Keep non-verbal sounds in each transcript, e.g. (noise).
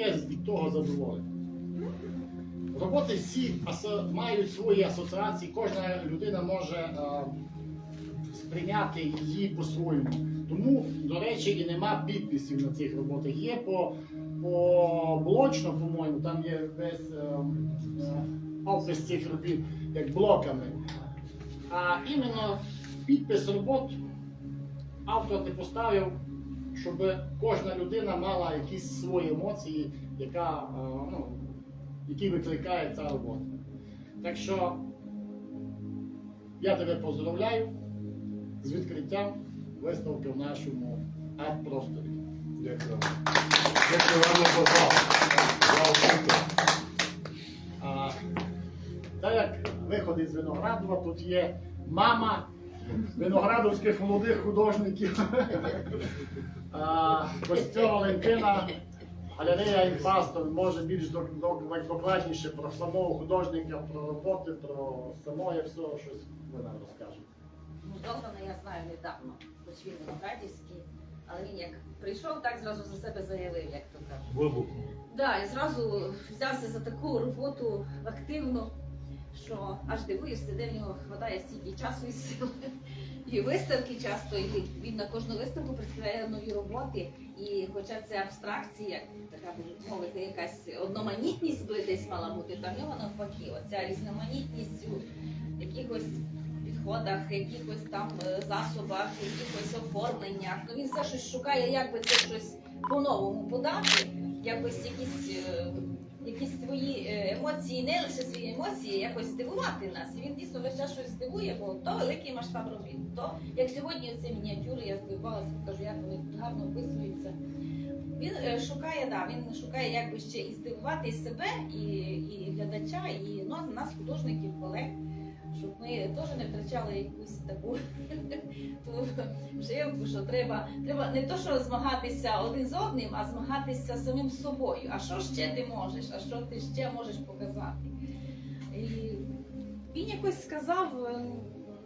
є від того задоволення. Роботи всі мають свої асоціації, кожна людина може е, сприйняти її по-своєму. Тому, до речі, і нема підписів на цих роботах. Є по, по блочно, по-моєму, там є весь е, е, опис цих робіт як блоками. А іменно підпис робот автор не поставив, щоб кожна людина мала якісь свої емоції, яка, е, ну, які викликає ця робота. Так що я тебе поздравляю з відкриттям виставки в нашому арт-просторі. Дякую. Дякую вам за так як виходить з Виноградова, тут є мама виноградовських молодих художників. (laughs) А, Костя Валентина, галерея інфастор, може більш док- док- докладніше про самого художника, про роботи, про самое все, щось ви нам розкажете. Ну, Богдана я знаю недавно, хоч він Виноградівський, але він як прийшов, так зразу за себе заявив, як то кажуть. Вибуху. Да, і зразу взявся за таку роботу активну, що аж дивуєшся, де в нього вистачає стільки часу і сили. І виставки часто, і він на кожну виставку представляє нові роботи. І хоча це абстракція, така би мовити, якась одноманітність би десь мала бути, там в нього навпаки, оця різноманітність у якихось підходах, якихось там е, засобах, якихось оформленнях. Ну він все щось шукає, як би це щось по-новому подати, якось якісь, е, якісь свої е, емоції, не лише свої емоції, якось здивувати нас. І він дійсно весь час щось здивує, бо то великий масштаб робіт, то як сьогодні ці мініатюри, я здивувалася, кажу, як вони гарно описуються. Він е, шукає, да, він шукає як би ще і здивувати себе, і, і глядача, і ну, нас, художників, колег, щоб ми теж не втрачали якусь таку (laughs) ту жилку, що треба, треба не то, що змагатися один з одним, а змагатися самим собою. А що ще ти можеш, а що ти ще можеш показати? І він якось сказав е,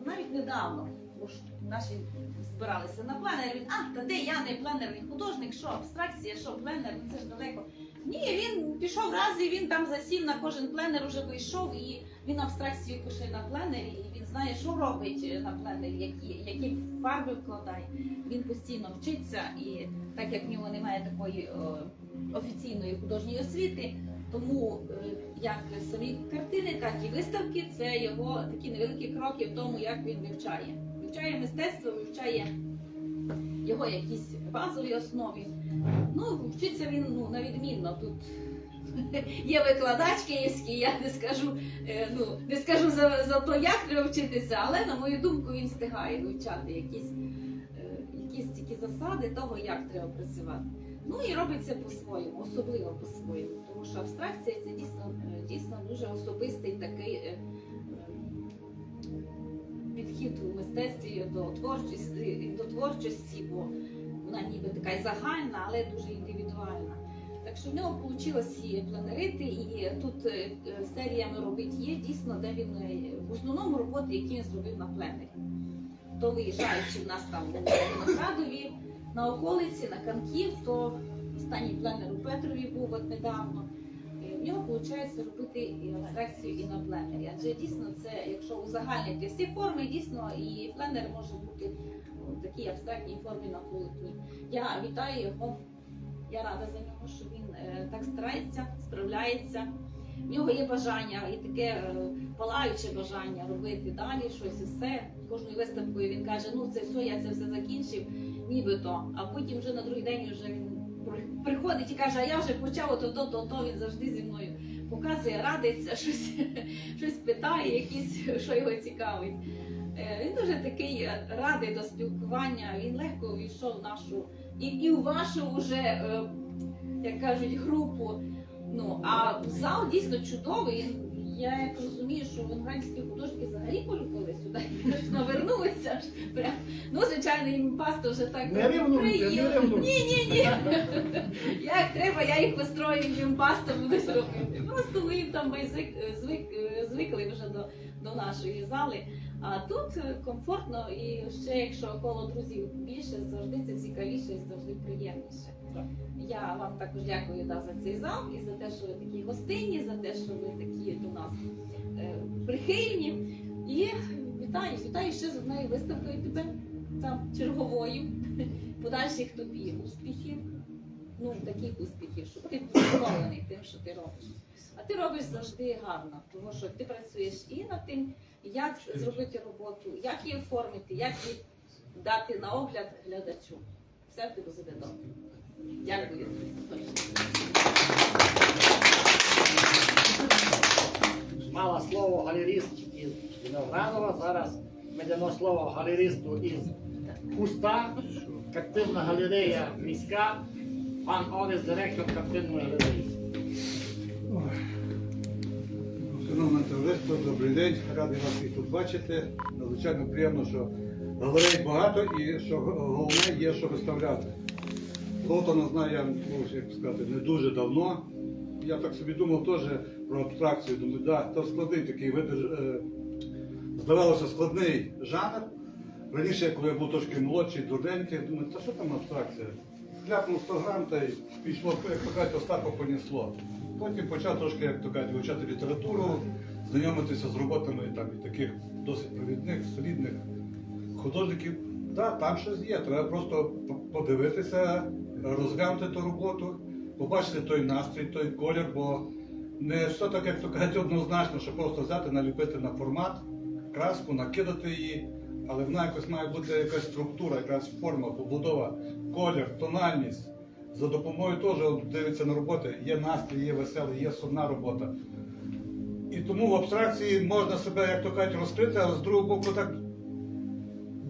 навіть недавно, бо ж наші збиралися на пленер. Він, а, та де я не пленерний художник, що абстракція, що пленер, ну це ж далеко. Ні, він пішов раз і він там засів на кожен пленер, уже вийшов, і він абстракцію пише на пленері, і він знає, що робить на пленері, які, які фарби вкладає. Він постійно вчиться, і так як в нього немає такої о, офіційної художньої освіти, тому е, як самі картини, так і виставки це його такі невеликі кроки в тому, як він вивчає. Вивчає мистецтво, вивчає його якісь базові основі. Ну, вчиться він ну, навідмінно. Тут (laughs) є викладач київський, я не скажу, е, ну, не скажу за, за то, як треба вчитися, але на мою думку він встигає вивчати якісь, е, якісь такі засади того, як треба працювати. Ну і робить це по-своєму, особливо по-своєму, тому що абстракція це дійсно, е, дійсно дуже особистий такий підхід у мистецтві до творчості, до творчості, бо вона ніби така загальна, але дуже індивідуальна. Так що в нього вийшло і планерити, і тут е, серіями робить є дійсно, де він е, в основному роботи, які він зробив на пленері. То виїжджаючи в нас там у Виноградові, на околиці, на Канків, то останній пленер у Петрові був от недавно. Е, В нього виходить робити абстракцію і на пленері. Адже дійсно це, якщо узагальнити всі форми, дійсно і пленер може бути у такій абстрактній формі на полотні. Я вітаю його. Я рада за нього, що він е, так старається, справляється. В нього є бажання і таке е, палаюче бажання робити далі щось і все. Кожною виставкою він каже: ну це все, я це все закінчив, нібито. А потім вже на другий день вже він приходить і каже, а я вже почав ото, то, то, то, він завжди зі мною показує, радиться, (laughs) щось, щось питає, якісь, що його цікавить. Е, Він дуже такий радий до спілкування, він легко увійшов в нашу і, і в вашу вже, е, як кажуть, групу. Ну, а зал дійсно чудовий. Я як розумію, що венгерські художники взагалі полюбили сюди, навернулися. Ж Прям. Ну, звичайно, їм паста вже так Не рівнуйте, не приїла. рівнуйте. Ні, ні, ні. Як треба, я їх построю, їм пасту будуть робити. Просто ми їм там звик, звик, звикли вже до, до нашої зали. А тут е, комфортно і ще якщо коло друзів більше, завжди це цікавіше і завжди приємніше. Я вам також дякую да, за цей зал і за те, що ви такі гостинні, за те, що ви такі до нас е, прихильні. І вітаю, вітаю ще з одною виставкою тебе там черговою. Подальших тобі успіхів. Ну, таких успіхів, щоб ти був задоволений тим, що ти робиш. А ти робиш завжди гарно, тому що ти працюєш і над тим, як зробити роботу, як її оформити, як її дати на огляд глядачу. Все в тебе буде добре. Дякую. Мала слово галеріст із Виноградова. Зараз ми дамо слово галеристу із Куста, картинна галерея міська, пан Орес, директор картинної галереї. Шановне товариство, добрий день. Радий вас всіх тут бачити. Надзвичайно приємно, що галерей багато і що головне є, що виставляти. Лотона знаю я, як сказати, не дуже давно. Я так собі думав теж про абстракцію. Думаю, да, то складний такий е, здавалося, складний жанр. Раніше, коли я був трошки молодший, дурненький, думаю, та що там абстракція? Ляпнув 100 грам та й пішло, як то кажуть, Остапа понесло. Потім почав трошки, як то кажуть, вивчати літературу, знайомитися з роботами там, і таких досить провідних, солідних художників. Так, там щось є. Треба просто подивитися, розглянути ту роботу, побачити той настрій, той колір, бо не все так, як то кажуть, однозначно, що просто взяти, наліпити на формат, краску, накидати її, але вона якось має бути якась структура, якась форма, побудова, колір, тональність. За допомогою теж дивиться на роботи, є настрій, є веселий, є сумна робота. І тому в абстракції можна себе, як то кажуть, розкрити, але з другого боку так.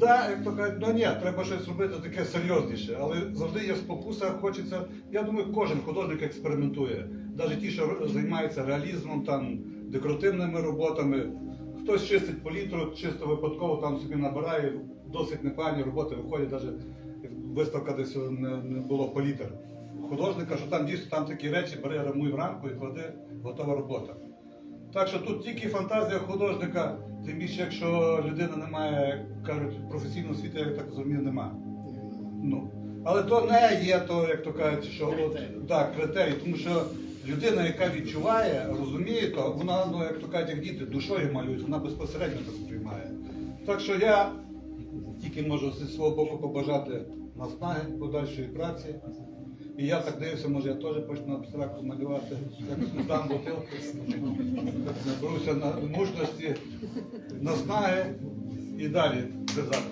Да, як то кажуть, ну ні, треба щось робити таке серйозніше. Але завжди є спокуса, хочеться. Я думаю, кожен художник експериментує. Навіть ті, що займаються реалізмом, там, декоративними роботами. Хтось чистить палітру, чисто випадково там собі набирає, досить непогані роботи виходять, навіть виставка десь не, не було палітр. Художника, що там дійсно там такі речі, бере рамуй в рамку і кладе, готова робота. Так що тут тільки фантазія художника, тим більше, якщо людина не має, кажуть, професійного освіти, я так розумію, нема. Ну. Але то не є то, як то кажуть, що от, Критерій. так, критерій, тому що людина, яка відчуває, розуміє, то вона, ну, як то кажуть, як діти, душою малюють, вона безпосередньо це сприймає. Так що я тільки можу зі свого боку побажати наснаги, подальшої праці. І я так дивився, може я теж почну абстрактно малювати, не дам бутилку, наберуся на мужності, наснаги і далі в'язати.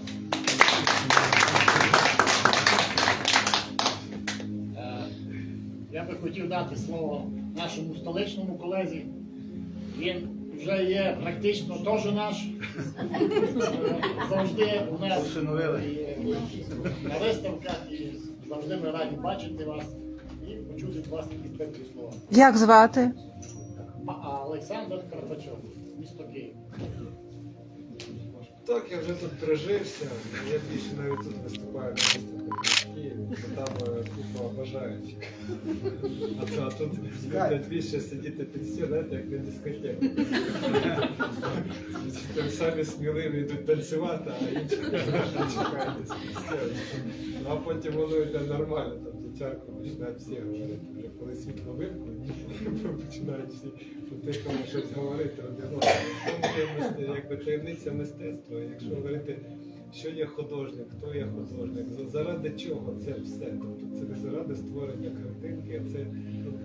Е, Я би хотів дати слово нашому столичному колезі. Він вже є практично теж наш. Завжди у нас на виставках і завжди ми раді бачити вас і почути від вас якісь теплі слова. Як звати? А Олександр Карпачов, місто Київ. Так, я вже тут прижився, я більше навіть тут виступаю бо там е, купа бажаючих. А тут більше сидіти під стіл, знаєте, як на дискотеку. Там самі сміливі йдуть танцювати, а інші чекають під стіл. Ну а потім воно йде нормально, там дівчарку починають всі говорити. Вже коли світло вимкнуть, починають всі по-тихому щось говорити один одному. Якби таємниця мистецтва. Якщо говорити, що є художник, хто є художник, заради чого це все. Тобто це не заради створення картинки, а це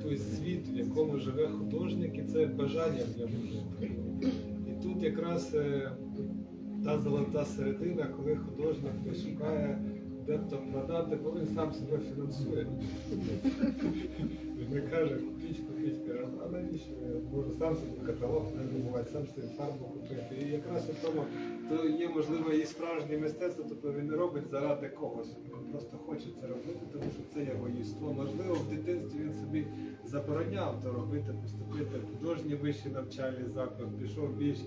той світ, в якому живе художник, і це бажання в ньому жити. І тут якраз е, та золота середина, коли художник шукає, де б то продати, бо він сам себе фінансує. Він каже, купіть, купіть, каже, а навіщо? Можу сам собі каталог придумувати, сам собі фарбу купити. І якраз у тому то є можливо і справжнє мистецтво, тобто він робить заради когось. Він просто хоче це робити, тому що це його єство. Можливо, в дитинстві він собі забороняв то робити, поступити в художній вищий навчальний заклад, пішов більш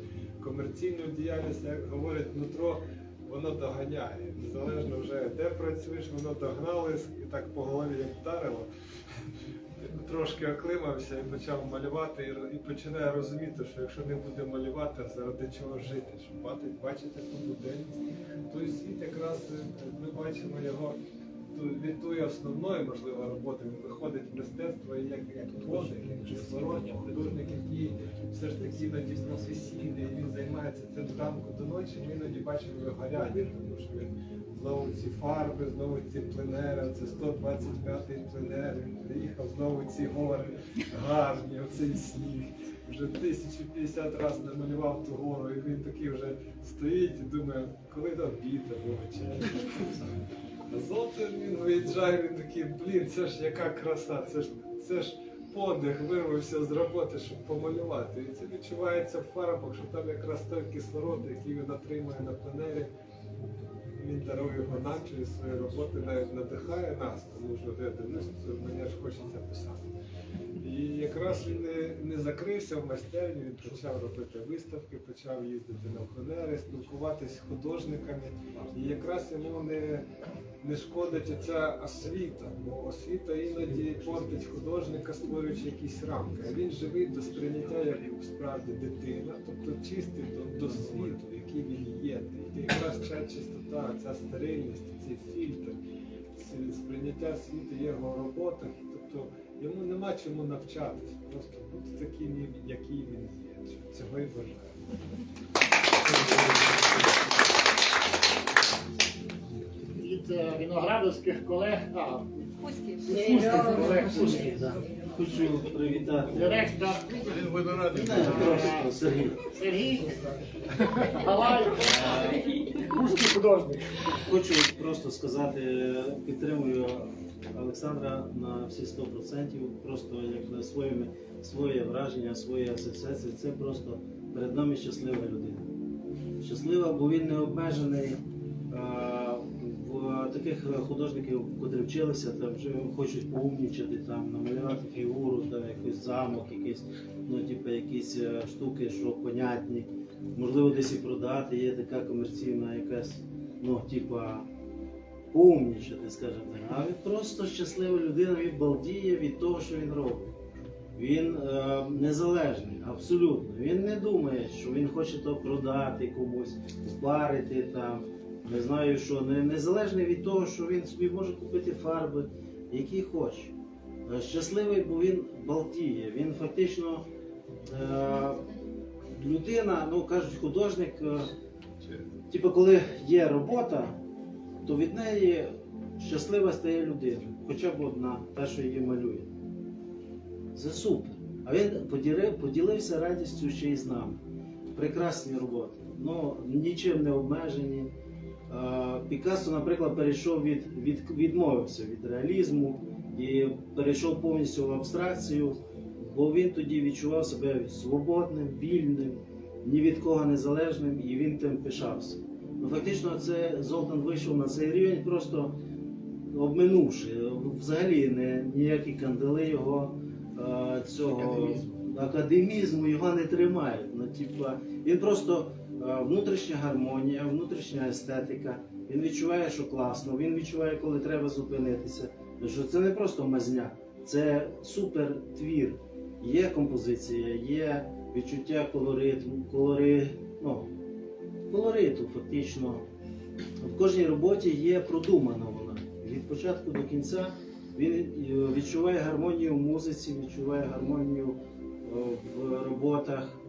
комерційну діяльність, як говорять, нутро. Воно доганяє. Незалежно вже де працюєш, воно догналось і так по голові як вдарило. трошки оклимався і почав малювати, і, починає розуміти, що якщо не буде малювати, заради чого жити, що бачити, бачите, ту буденність. Той світ якраз е, ми бачимо його від тої основної, можливо, роботи. Він виходить мистецтво і як, як художник, як кислородня, художник, який все ж таки іноді професійний, він займається цим зранку до ночі, ми іноді бачимо його гаряння, тому що він знову ці фарби, знову ці пленери, це 125-й пленер, він приїхав, знову ці гори гарні, оцей сніг. Вже 1050 разів намалював ту гору, і він такий вже стоїть і думає, коли до обіду або. А золото він виїжджає, він такий, блін, це ж яка краса, це ж, це ж подих вирвався з роботи, щоб помалювати. І це відчувається в фарбах, що там якраз той кислород, який він отримує на пленері, він дарує його нам через свої роботи, навіть надихає нас, тому що я дивлюся, мені аж хочеться писати. І якраз він не, не закрився в майстерні, він почав робити виставки, почав їздити на пленери, спілкуватися з художниками. І якраз йому не, не шкодить ця освіта, бо освіта іноді портить художника, створюючи якісь рамки. А він живий до сприйняття як справді дитина, тобто чистий до, до світу, який він є. І якраз ця чистота, ця стерильність, цей фільтр, сприйняття світу його робота. Тобто йому нема чому навчатись, просто бути таким, який він є. Цього і бажаю. Виноградовських колег, а, Пуськи. Колег, да. Хочу привітати. директор Сергій. Сергій Галай, русський художник. Хочу просто сказати, підтримую Олександра на всі 100%. Просто як на своїми своє враження, свої асоціації. Це просто перед нами щаслива людина. Щаслива, бо він не обмежений. а, В таких художників, котрі вчилися, там вже хочуть поумнічати, там намалювати фігуру, там якийсь замок, якісь, ну, типу, якісь е, штуки, що понятні. Можливо, десь і продати, є така комерційна якась, ну, типа, поумнічати, скажімо так. А він просто щаслива людина, він балдіє від того, що він робить. Він е, незалежний, абсолютно. Він не думає, що він хоче то продати комусь, впарити там. Не знаю, що не, незалежний від того, що він собі може купити фарби, які хоче. Е, Щасливий, бо він балдіє. Він фактично е, людина, ну кажуть, художник. Е, Типу, коли є робота, то від неї щаслива стає людина, хоча б одна, та, що її малює. Це супер. А він поділив, поділився радістю ще й з нами. Прекрасні роботи. Ну, нічим не обмежені. Пікассо, наприклад, перейшов від, від, відмовився від реалізму і перейшов повністю в абстракцію, бо він тоді відчував себе свободним, вільним, ні від кого незалежним, і він тим пишався. Ну, фактично, це Золтан вийшов на цей рівень, просто обминувши. Взагалі не, ніякі кандали його цього Академізму. академізму його не тримають. Ну, типа, він просто внутрішня гармонія, внутрішня естетика. Він відчуває, що класно, він відчуває, коли треба зупинитися. Що це не просто мазня, це супер твір. Є композиція, є відчуття колориту, колори, ну, колориту, фактично. В кожній роботі є продумана вона. Від початку до кінця він е, відчуває гармонію в музиці, відчуває гармонію е, в роботах.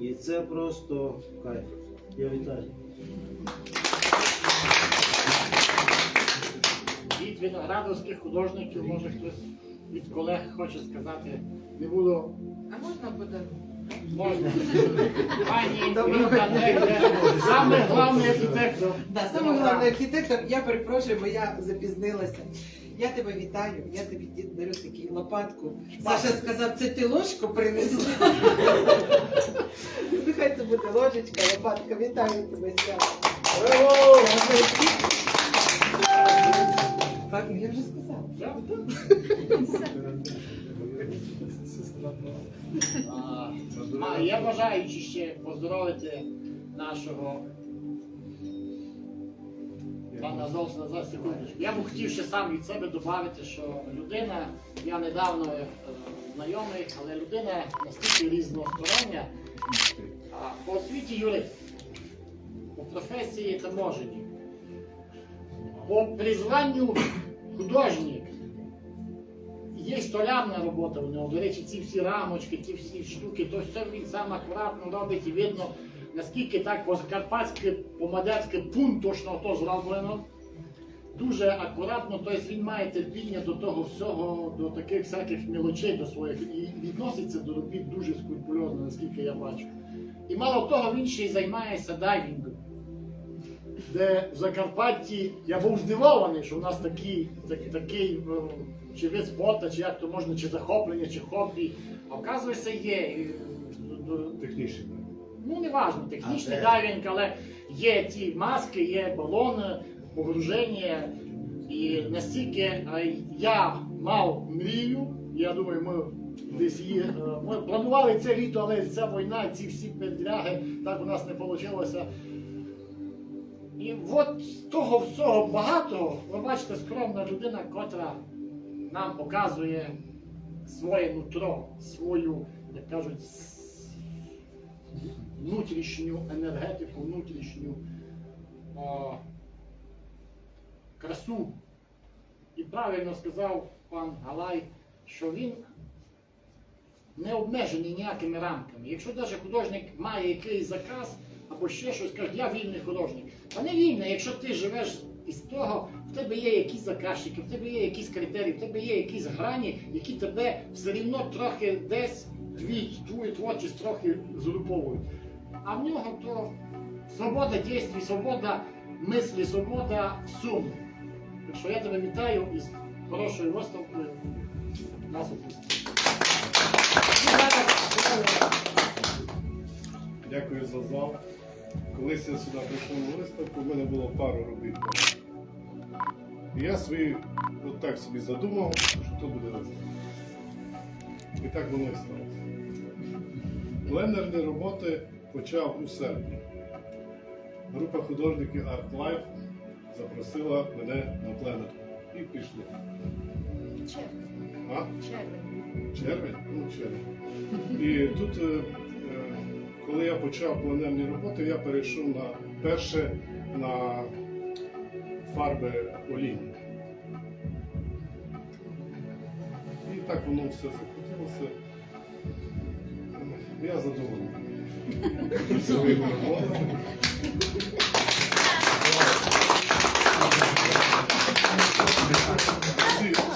І це просто кайф. Я вітаю. Від виноградовських художників, може хтось від колег хоче сказати, не було А можна подарунок? можна. Пані саме головний архітектор. Да, саме головний архітектор, я перепрошую, бо я запізнилася. Я тебе вітаю, я тобі ді- дарю таку лопатку. Саша сказав, це ти ложку принесла. Нехай це буде ложечка, лопатка. Вітаю тебе, Сява. Так, я вже. Сестра А, я бажаючи ще поздоровити нашого Пане Адolf, на за секундочку. Я б хотів ще сам від себе додати, що людина, я недавно е, знайомий, але людина настільки різностороння, а по освіті юрист, по професії таможенник, по призванню художник. Є столярна робота у нього. До речі, ці всі рамочки, ці всі штуки, то все він сам акуратно робить і видно, наскільки так по-закарпатськи, по-мадерськи пункт точно то зроблено. Дуже акуратно, тобто він має терпіння до того всього, до таких всяких мілочей до своїх і відноситься до робіт дуже скрупульозно, наскільки я бачу. І мало того, він ще й займається дайвінгом. Де в Закарпатті я був здивований, що в нас такий, так- такий е, чи вид спорту, чи як то можна, чи захоплення, чи хобі. Оказується, є. Е, Технічний. Ну не важно, технічний дайвінг, але є ті маски, є балони, погруження. І настільки я мав мрію, я думаю, ми десь її е, ми планували це літо, але ця війна, ці всі передряги, так у нас не вийшло. І от з того всього багато, ви бачите, скромна людина, котра нам показує своє нутро, свою, як кажуть, внутрішню енергетику, внутрішню о, красу. І правильно сказав пан Галай, що він не обмежений ніякими рамками. Якщо навіть художник має якийсь заказ або ще щось, каже, я вільний художник. А не вільний, якщо ти живеш із того, в тебе є якісь заказчики, в тебе є якісь критерії, в тебе є якісь грані, які тебе все рівно трохи десь твій, твою творчість трохи згруповують. А в нього то свобода дій, свобода мислі, свобода суму. Так що я тебе вітаю із хорошою виставкою. Нас. Дякую за зал. Колись я сюди прийшов на виставку, в мене було пару робіт. І я свої от так собі задумав, що то буде виставка. І так воно і сталося. Пленерні роботи почав у серпні. Група художників Art Life запросила мене на пленер. І пішли. А? Червень? Ну, червень. І тут, е, е, коли я почав пленерні роботи, я перейшов на перше на фарби олійні. І так воно все закрутилося. Я задоволений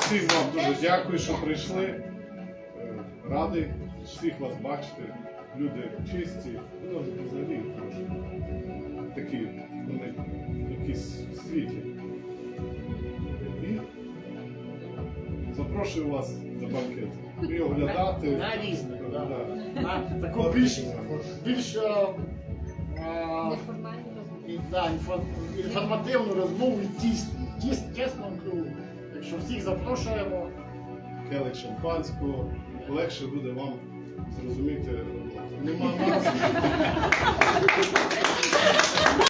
всім вам дуже дякую, що прийшли. Е, Радий всіх вас бачити. Люди чисті, ну, взагалі. Такі, вони якісь світлі. І запрошую вас за банкет. І оглядати. Да. Таку більш, більш інформативну розмову і тісну, тіс, тісному кругу. Так що всіх запрошуємо. келих шампанського, легше буде вам зрозуміти. Нема назви.